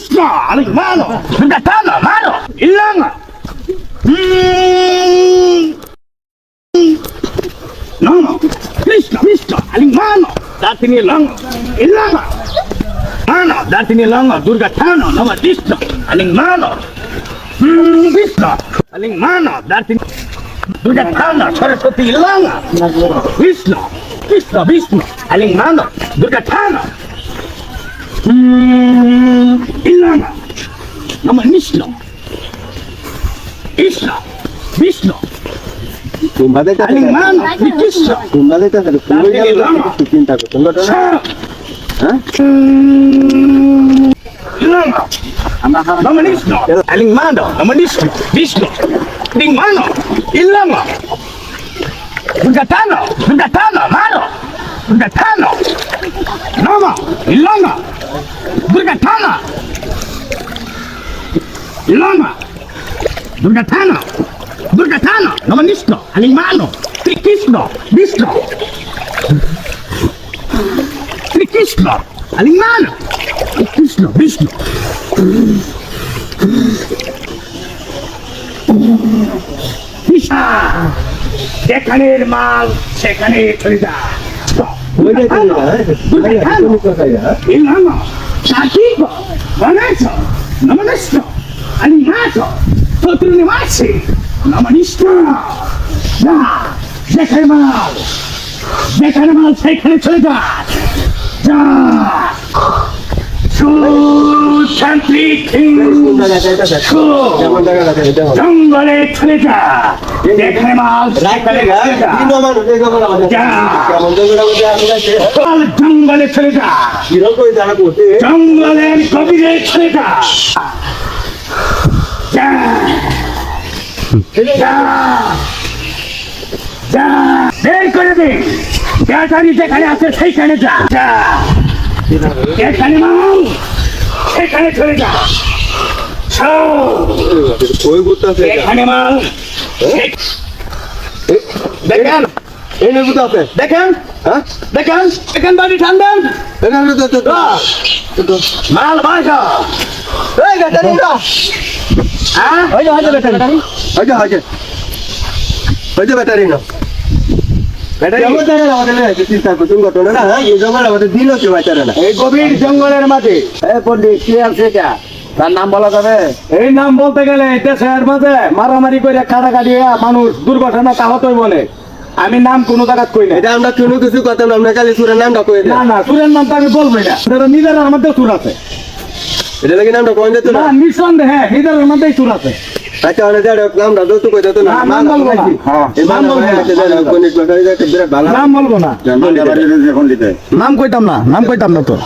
ಕೃಷ್ಣ ನನಗೆ ಮಾನು ನಿನ್ನ ತಾನು ಮಾನು ಇಲ್ಲ ನಾನು ಕೃಷ್ಣ ಕೃಷ್ಣ ಅಲ್ಲಿಗೆ ಮಾನು ದಾತಿನಿ ಲಂಗ ಇಲ್ಲ ನಾನು ದಾತಿನಿ ಲಂಗ ದುರ್ಗ ತಾನು ನಮ್ಮ ಕೃಷ್ಣ ಅಲ್ಲಿಗೆ ಮಾನು ಕೃಷ್ಣ ಅಲ್ಲಿಗೆ ಮಾನು ದಾತಿನಿ ದುರ್ಗ ತಾನು ಸರಸ್ವತಿ ಇಲ್ಲ ಕೃಷ್ಣ ಕೃಷ್ಣ ವಿಷ್ಣು ಅಲ್ಲಿಗೆ ಮಾನು ದುರ್ಗ ತಾನು Hmm, ilan? Naman mislo. Islo. Bislo. Tumbade ka. Aling mano, bitislo. Tumbade ka. Tumbade ka. Tumbade ka. Tumbade ka. Ha? Ilan? Aling mano, naman islo. Bislo. Aling mano, ilan? Bugatano, bugatano, mano. Bugatano. Nama, ilanga. Ilanga. Durga Tana. Durga Tana. Nama Krishna. Alimano. Sri Krishna. Vishnu. Sri Krishna. Alimano. Sri Krishna. Vishnu. Krishna. যেখানের মাল সেখানে চলে যা ওইটাই তো এটা, হ্যাঁ? Durga Tana. Shatigo, Vanessa, Namanista, Animato, Sotrinimasi, Namanista, না যেখানে মাল যেখানে মাল সেখানে চলে যা। যা। জঙ্গলে চলে যা। যেখানে মাল জঙ্গলে চলে যা? জঙ্গলের গভীরে চলে যা যা যা বের করে দে ব্যাটারি যেখানে আছে সেইখানে যা যেখানে মাল সেখানে চলে যা মাল সে- দেখেন নিয়ে ঘুরতেছে? দেখেন হ্যাঁ? দেখেন দেখেন বাড়ি ঠান্ডান এখানে তো- মাল বাসা এই না। হ্যাঁ? ওই যে, ওই ব্যাটারি। ওই যে, ওই ওই যে ব্যাটারি না। ব্যাটারি? কেমন জায়গায় আমাদের এই চিন্তা করছেন ঘটনা না? এই জঙ্গলে আমাদের দিন হচ্ছে ব্যাটারি না। এই গভীর জঙ্গলের মাঝে। এ কি আছে এটা? তার নাম বলা যাবে? এই নাম বলতে গেলে দেশের মাঝে মারামারি করে কাটাকাটি মানুষ দুর্ঘটনা তাহতই বলে আমি নাম কোনো জায়গা কই না এটা আমরা কোনো কিছু কথা না আমরা খালি সুরের নামটা কয়ে না না সুরের নাম তো আমি বলব না। নিজের মধ্যে সুর আছে। এটা লাগি নামটা কোন দিতে না না নিঃসন্দেহে নিজের মধ্যেই সুর আছে। আচ্ছা ওরা যারা নামটা দোস্ত কই দিত না না, নাম বলব না। হ্যাঁ, এই নাম বলব না। গণিত বিরাট ভালো। নাম বলব না। নাম কইতাম না নাম কইতাম না তো।